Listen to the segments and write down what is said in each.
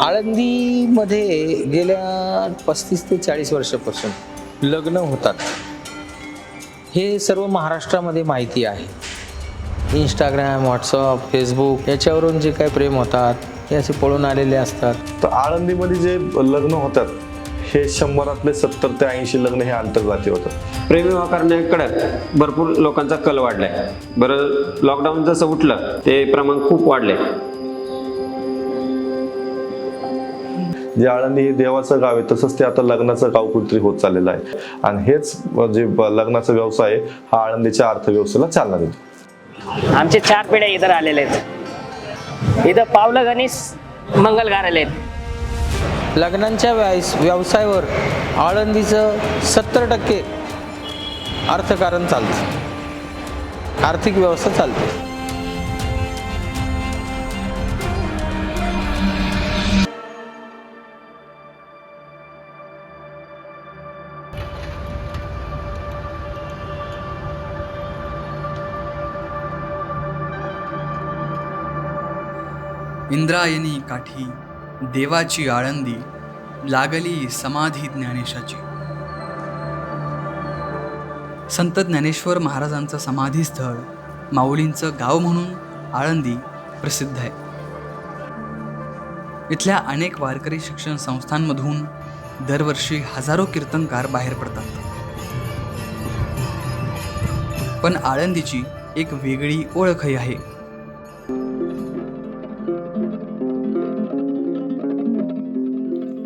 आळंदीमध्ये गेल्या पस्तीस ते चाळीस वर्षापासून लग्न होतात. हे सर्व महाराष्ट्रामध्ये माहिती आहे. इंस्टाग्राम व्हॉट्सअप फेसबुक याच्यावरून जे काही प्रेम होतात हे असे पळून आलेले असतात. तर आळंदीमध्ये जे लग्न होतात हे शंभरातले सत्तर ते ऐंशी लग्न हे आंतरजातीय होतात. प्रेमविवाह करण्याकडे भरपूर लोकांचा कल वाढलाय. बरं लॉकडाऊन जसं उठलं ते प्रमाण खूप वाढलंय. जे आळंदी हे देवाचं गाव आहे तसंच ते आता लग्नाचं गाव कुठेतरी होत चाललेलं आहे. आणि हेच जे लग्नाचा व्यवसाय आहे हा आळंदीच्या अर्थव्यवस्थेला चालना देतो. आमचे चार पिढ्या इथं आलेले आहेत. इथं पावलं गणेश मंगल गाराले आहेत. लग्नांच्या व्यास व्यवसायावर आळंदीचं सत्तर टक्के अर्थकारण चालतं. आर्थिक व्यवस्था चालते. इंद्रायणी काठी देवाची आळंदी लागली समाधी ज्ञानेशाची. संत ज्ञानेश्वर महाराजांचं समाधीस्थळ माऊलींचं गाव म्हणून आळंदी प्रसिद्ध आहे. इथल्या अनेक वारकरी शिक्षण संस्थांमधून दरवर्षी हजारो कीर्तनकार बाहेर पडतात. पण आळंदीची एक वेगळी ओळखही आहे.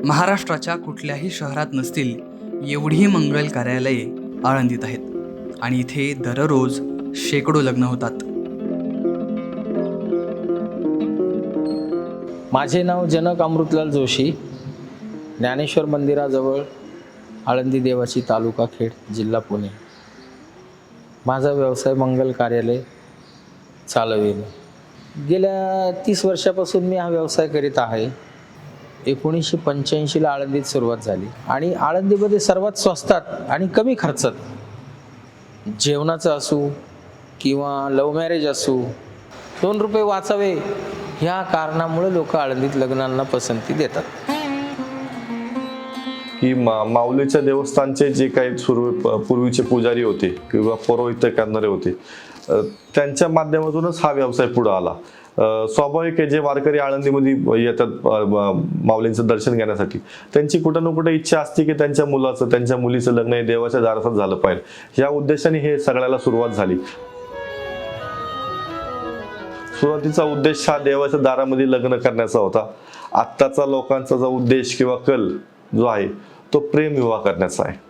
महाराष्ट्राच्या कुठल्याही शहरात नसतील एवढी मंगल कार्यालये आळंदीत आहेत. आणि इथे दररोज शेकडो लग्न होतात. माझे नाव जनक अमृतलाल जोशी ज्ञानेश्वर मंदिराजवळ आळंदी देवाची तालुका खेड जिल्हा पुणे. माझा व्यवसाय मंगल कार्यालय चालवेल. गेल्या तीस वर्षापासून मी हा व्यवसाय करीत आहे. एकोणीसशे पंच्याऐंशीला आळंदीत सुरुवात झाली. आणि आळंदीमध्ये सर्वात स्वस्तात आणि कमी खर्चात जेवणाचं असू किंवा लव्ह मॅरेज असू दोन रुपये वाचावे ह्या कारणामुळे लोक आळंदीत लग्नांना पसंती देतात. की मा माऊलीच्या देवस्थानचे जे काही सुरू पूर्वीचे पुजारी होते किंवा पौरोहित्य करणारे होते त्यांच्या माध्यमातूनच हा व्यवसाय पुढे आला. स्वाभाविक आहे जे वारकरी आळंदीमध्ये येतात माऊलींचं दर्शन घेण्यासाठी. त्यांची कुठं ना कुठं इच्छा असते की त्यांच्या मुलाचं त्यांच्या मुलीचं लग्न हे देवाच्या दारासात झालं पाहिजे. या उद्देशाने हे सगळ्याला सुरुवात झाली. सुरुवातीचा उद्देश हा देवाच्या दारामध्ये लग्न करण्याचा होता. आत्ताचा लोकांचा जो उद्देश किंवा कल जो आहे तो प्रेम विवाह करण्याचा आहे.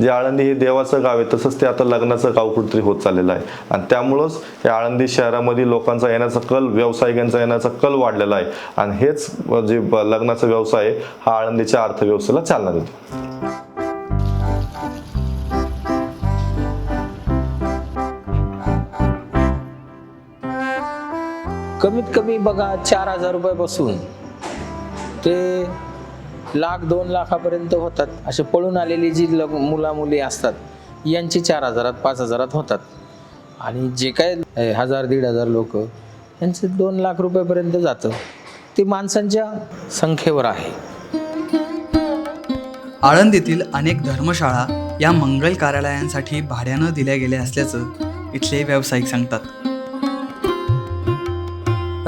जे आळंदी हे देवाचं गाव आहे तसंच ते आता लग्नाचं गाव कुठेतरी होत चाललेलं आहे. आणि त्यामुळंच या आळंदी शहरामध्ये लोकांचा येण्याचा कल व्यावसायिकांचा येण्याचा कल वाढलेला आहे. आणि हेच जे लग्नाचा व्यवसाय आहे हा आळंदीच्या अर्थव्यवस्थेला चालना देतो. कमीत कमी बघा चार हजार रुपयापासून ते लाख दोन लाखापर्यंत होतात. असे पळून आलेली जी लग मुलामुली असतात यांची चार हजारात पाच हजारात होतात. आणि जे काय हजार दीड हजार लोक यांचे दोन लाख रुपयापर्यंत जातं. ते माणसांच्या संख्येवर आहे. आळंदीतील अनेक धर्मशाळा या मंगल कार्यालयांसाठी भाड्यानं दिल्या गेल्या असल्याचं इथले व्यावसायिक सांगतात.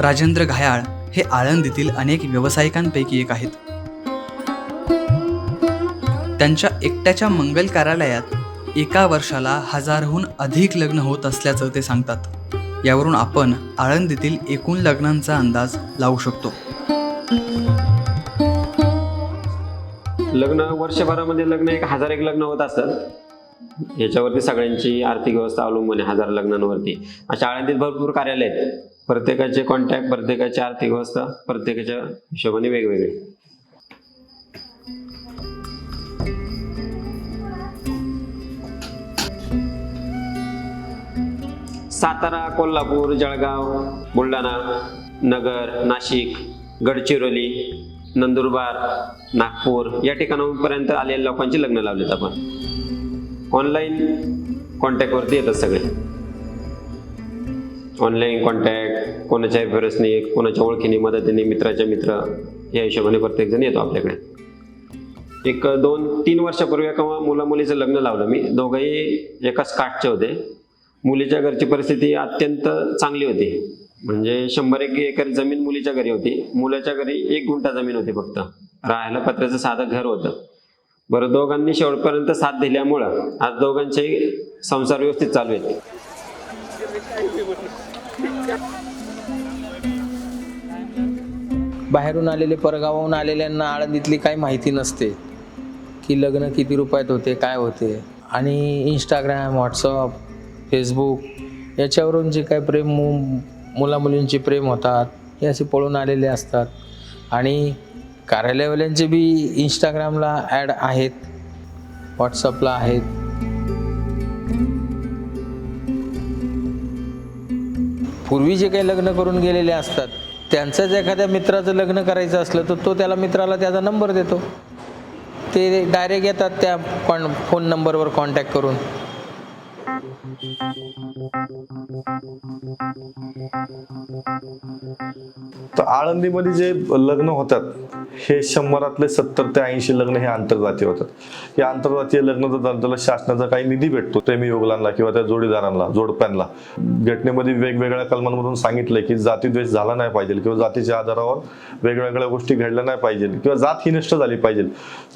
राजेंद्र घायाळ हे आळंदीतील अनेक व्यावसायिकांपैकी एक आहेत. त्यांच्या एकट्याच्या मंगल कार्यालयात एका वर्षाला हजारहून अधिक लग्न होत असल्याचं ते सांगतात. यावरून आपण आळंदीतील एकूण लग्नांचा अंदाज लावू शकतो. लग्न वर्षभरामध्ये लग्न एक हजार एक लग्न होत असतात. याच्यावरती सगळ्यांची आर्थिक व्यवस्था अवलंबून आहे हजार लग्नांवरती. अशा आळंदीत भरपूर कार्यालय आहेत. प्रत्येकाचे कॉन्टॅक्ट प्रत्येकाची आर्थिक व्यवस्था प्रत्येकाच्या हिशोबाने वेगवेगळे. सातारा कोल्हापूर जळगाव बुलढाणा नगर नाशिक गडचिरोली नंदुरबार नागपूर या ठिकाणापर्यंत आलेल्या लोकांची लग्न लावलेत आपण. ऑनलाईन कॉन्टॅक्टवरती येतात सगळे. ऑनलाईन कॉन्टॅक्ट कोणाच्या फेरसने कोणाच्या ओळखीने मदतीने मित्राच्या मित्र या हिशोबाने प्रत्येकजण येतो आपल्याकडे. एक दोन तीन वर्षापूर्वी एका मुला मुलीचं लग्न लावलं मी. दोघंही एकाच काठचे होते. मुलीच्या घरची परिस्थिती अत्यंत चांगली होती. म्हणजे शंभर एक एकर जमीन मुलीच्या घरी होती. मुलाच्या घरी एक गुंठा जमीन होती फक्त. राहायला पत्र्याचं साधं घर होतं. बरं दोघांनी शेवटपर्यंत साथ दिल्यामुळं आज दोघांचे संसार व्यवस्थित चालू आहेत. बाहेरून आलेले परगावाहून आलेल्यांना आळंदीतली काही माहिती नसते. की लग्न किती रुपयात होते काय होते. आणि इंस्टाग्राम व्हॉट्सअप फेसबुक याच्यावरून जे काय प्रेम मु मुलामुलींचे प्रेम होतात हे असे पळून आलेले असतात. आणि कार्यालयवाल्यांचे बी इंस्टाग्रामला ॲड आहेत व्हॉट्सअपला आहेत. पूर्वी जे काही लग्न करून गेलेले असतात त्यांचं एखाद्या मित्राचं लग्न करायचं असलं तर तो त्याला मित्राला त्याचा नंबर देतो. ते डायरेक्ट येतात त्या कॉन फोन नंबरवर कॉन्टॅक्ट करून. तर आळंदीमध्ये जे लग्न होतात हे शंभरातले सत्तर ते ऐंशी लग्न हे आंतरजातीय होतात. या आंतरजातीय लग्न जर त्याला शासनाचा काही निधी भेटतो प्रेमी योगलांना किंवा त्या जोडीदारांना जोडप्यांना. घटनेमध्ये वेगवेगळ्या कलमांमधून सांगितलंय की जातीद्वेष झाला नाही पाहिजे किंवा जातीच्या आधारावर वेगवेगळ्या गोष्टी घडल्या नाही पाहिजे किंवा जात ही नष्ट झाली पाहिजे.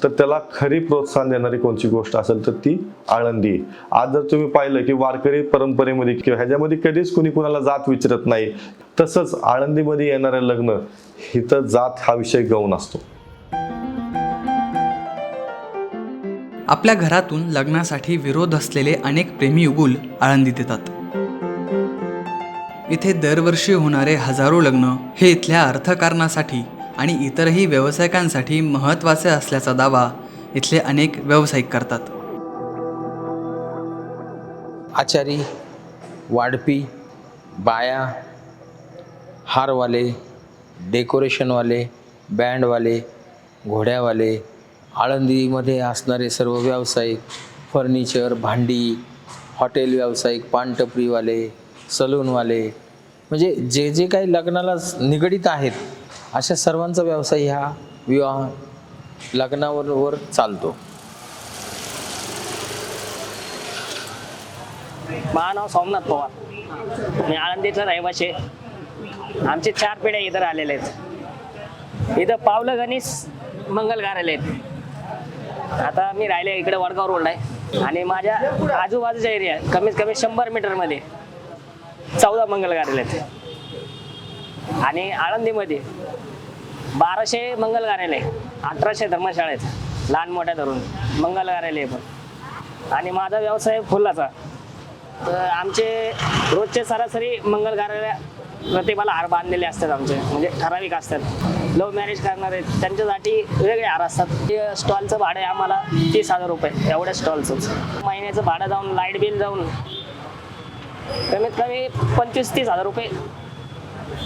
तर त्याला खरी प्रोत्साहन देणारी कोणती गोष्ट असेल तर ती आळंदी. आहे. आज जर तुम्ही पाहिलं की वारकरी परंपरेमध्ये किंवा ह्याच्यामध्ये कधीच कुणी कुणाला जात विचारत नाही. तसंच आळंदीमध्ये येणारे लग्न हिथं जात हा विषय गौण असतो. आपल्या घरातून लग्नासाठी विरोध असलेले अनेक प्रेमी युगुल आळंदीत येतात. इथे दरवर्षी होणारे हजारो लग्न हे इथल्या अर्थकारणासाठी आणि इतरही व्यावसायिकांसाठी महत्त्वाचे असल्याचा दावा इथले अनेक व्यावसायिक करतात. आचारी वाढपी बाया हारवाले डेकोरेशनवाले बँडवाले घोड्यावाले आळंदीमध्ये असणारे सर्व व्यावसायिक फर्निचर भांडी हॉटेल व्यावसायिक पानटपरीवाले सलूनवाले म्हणजे जे जे काही लग्नाला निगडीत आहेत अशा सर्वांचा व्यवसाय ह्या विवाह लग्नावर चालतो माझं नाव सोमनाथ पवार मी आळंदीचा रहिवाशी आहे. आमचे चार पिढ्या इथं आलेले आहेत. इथं पावलं गणेश मंगल कार्यालय आहेत. आता मी राहिले इकडे वडगाव रोड आहे. आणि माझ्या आजूबाजूच्या एरिया कमीत कमी शंभर मीटरमध्ये चौदा मंगल कार्यालय आहेत. आणि आळंदीमध्ये बाराशे मंगल कार्यालय अठराशे धर्मशाळा आहेत. लहान मोठ्या धरून मंगल कार्यालय पण. आणि माझा व्यवसाय फुलाचा. तर आमचे रोजचे सरासरी मंगल कार्यालय प्रतिभाला हार बांधलेले असतात आमचे म्हणजे ठराविक असतात. लव्ह मॅरेज करणारे त्यांच्यासाठी वेगळे हार असतात. ते स्टॉलचं भाडं आहे आम्हाला तीस हजार रुपये एवढ्या स्टॉलचं महिन्याचं भाडं जाऊन लाइट बिल जाऊन कमीत कमी पंचवीस तीस हजार रुपये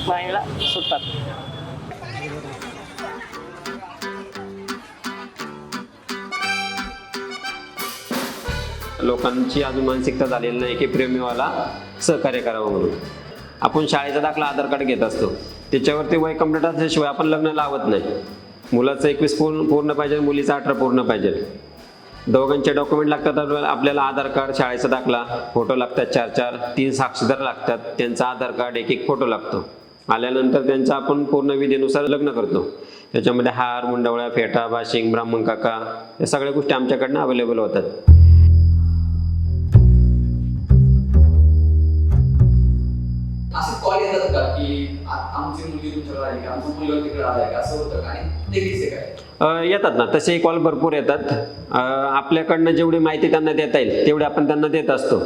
महिन्याला सुटतात. लोकांची अजून मानसिकता झालेली नाही की प्रेमीवाला सहकार्य करावं म्हणून. आपण शाळेचा दाखला आधार कार्ड घेत असतो. त्याच्यावरती वय कंप्लीट असल्याशिवाय आपण लग्न लावत नाही. मुलाचं एकवीस पूर्ण पूर्ण पाहिजे मुलीचं अठरा पूर्ण पाहिजे. दोघांचे डॉक्युमेंट लागतात आपल्याला- आपल्याला आधार कार्ड शाळेचा दाखला फोटो लागतात चार चार तीन साक्षीदार लागतात. त्यांचा आधार कार्ड एक एक फोटो लागतो. आल्यानंतर त्यांचं आपण पूर्ण विधीनुसार लग्न करतो. त्याच्यामध्ये हार मुंडवळ्या फेटा बाशिंग ब्राह्मण काका या सगळ्या गोष्टी आमच्याकडनं अवेलेबल होतात. येतात का की आमची मुलगी तुमच्याकडे आली का? आमचा मुलगा तिकडे आलाय का? असं होतं का? आणि ते किती काय? येतात ना तसे कॉल भरपूर येतात. आपल्याकडनं जेवढी माहिती त्यांना देता येईल तेवढी आपण त्यांना देत असतो.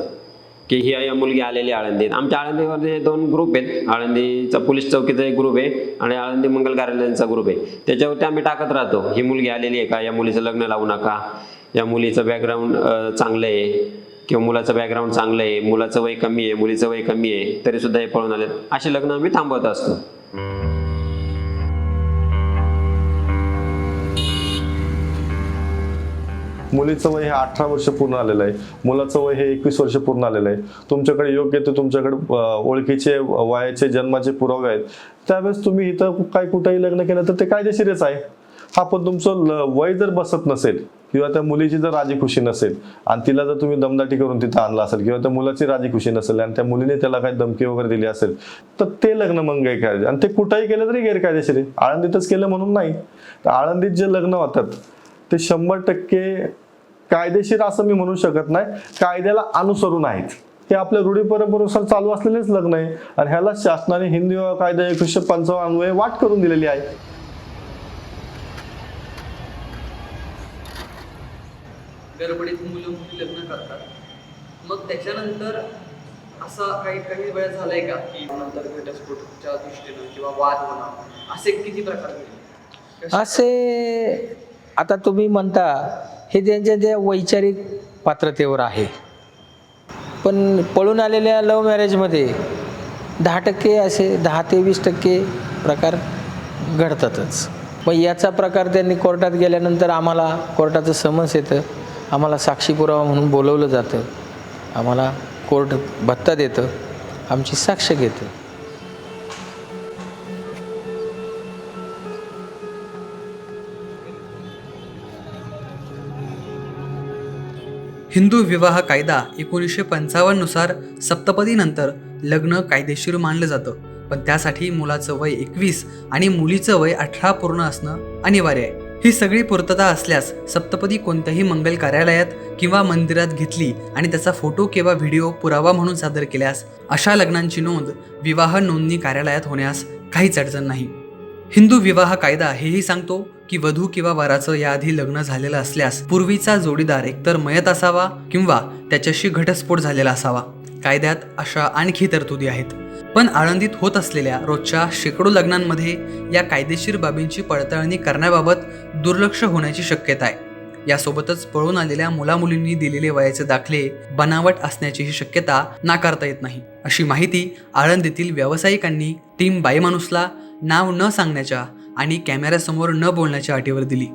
की ही या मुलगी आलेली आळंदीत. आमच्या आळंदीमध्ये दोन ग्रुप आहेत. आळंदीचा पोलीस चौकीचा एक ग्रुप आहे आणि आळंदी मंगल कार्यालयांचा ग्रुप आहे. त्याच्यावरती आम्ही टाकत राहतो. ही मुलगी आलेली आहे का? या मुलीचं लग्न लावू नका. या मुलीचं बॅकग्राऊंड चांगलं आहे. किंवा मुलाचं बॅकग्राऊंड चांगलं आहे मुलाचं वय कमी आहे मुलीचं वय कमी आहे तरी सुद्धा हे पळून आले असे लग्न आम्ही थांबवत असतो. मुलीचं वय हे अठरा वर्ष पूर्ण आलेलं आहे. मुलाचं वय हे एकवीस वर्ष पूर्ण आलेलं आहे. तुमच्याकडे योग्य ते तुमच्याकडे ओळखीचे वयाचे जन्माचे पुरावे आहेत. त्यावेळेस तुम्ही इथं काय कुठेही लग्न केलं तर ते कायदेशीरच आहे. हा पण तुमचं ल- वय जर बसत नसेल किंवा त्या मुलीची जर राजी खुशी नसेल आणि तिला जर तुम्ही दमदाटी करून तिथं आणलं असेल किंवा त्या मुलाची राजी खुशी नसेल आणि त्या मुलीने त्याला काही धमकी वगैरे दिली असेल तर ते लग्न मग गैरकायदे आणि ते कुठंही केलं तरी गैरकायदेशीर आहे. आळंदीतच केलं म्हणून नाही. तर आळंदीत जे लग्न होतात ते शंभर टक्के कायदेशीर असं मी म्हणू शकत नाही. कायद्याला अनुसरून आहेत. हे आपल्या रूढी परंपरेनुसार चालू असलेलेच लग्न आहे. आणि ह्याला शासनाने हिंदी कायदा एकोणीसशे पंचावन्न वाट करून दिलेली आहे. गडबडीत मुलं मुली लग्न करतात. मग त्याच्यानंतर असा काही काही वेळ झालाय का? की नंतर घटस्फोटच्या दृष्टीनं किंवा वाद होणं असे किती प्रकार घडले? असे आता तुम्ही म्हणता हे त्यांच्या त्या वैचारिक पात्रतेवर आहे. पण पळून आलेल्या लव्ह मॅरेजमध्ये दहा टक्के असे दहा ते वीस टक्के प्रकार घडतातच. मग याचा प्रकार त्यांनी कोर्टात गेल्यानंतर आम्हाला कोर्टाचं समन्स येतं. आम्हाला साक्षी पुरावा म्हणून बोलवलं जातं. आम्हाला कोर्ट भत्ता देतं. आमची साक्ष घेतं. हिंदू विवाह कायदा एकोणीसशे पंचावन्ननुसार सप्तपदीनंतर लग्न कायदेशीर मानलं जातं. पण त्यासाठी मुलाचं वय एकवीस आणि मुलीचं वय अठरा पूर्ण असणं अनिवार्य आहे. ही सगळी पूर्तता असल्यास सप्तपदी कोणत्याही मंगल कार्यालयात किंवा मंदिरात घेतली आणि त्याचा फोटो किंवा व्हिडिओ पुरावा म्हणून सादर केल्यास अशा लग्नांची नोंद विवाह नोंदणी कार्यालयात होण्यास काहीच अडचण नाही. हिंदू विवाह कायदा हेही सांगतो की वधू किंवा वराचं याआधी लग्न झालेलं असल्यास पूर्वीचा जोडीदार एकतर मयत असावा किंवा त्याच्याशी घटस्फोट झालेला असावा. कायद्यात अशा आणखी तरतुदी आहेत. पण आळंदीत होत असलेल्या रोजच्या शेकडो लग्नांमध्ये या कायदेशीर बाबींची पडताळणी करण्याबाबत दुर्लक्ष होण्याची शक्यता आहे. यासोबतच पळून आलेल्या मुलामुलींनी दिलेले वयाचे दाखले बनावट असण्याचीही शक्यता नाकारता येत नाही. अशी माहिती आळंदीतील व्यावसायिकांनी टीम बाईमाणूसला नाव न सांगण्याच्या आणि कॅमेऱ्यासमोर न बोलण्याच्या अटीवर दिली.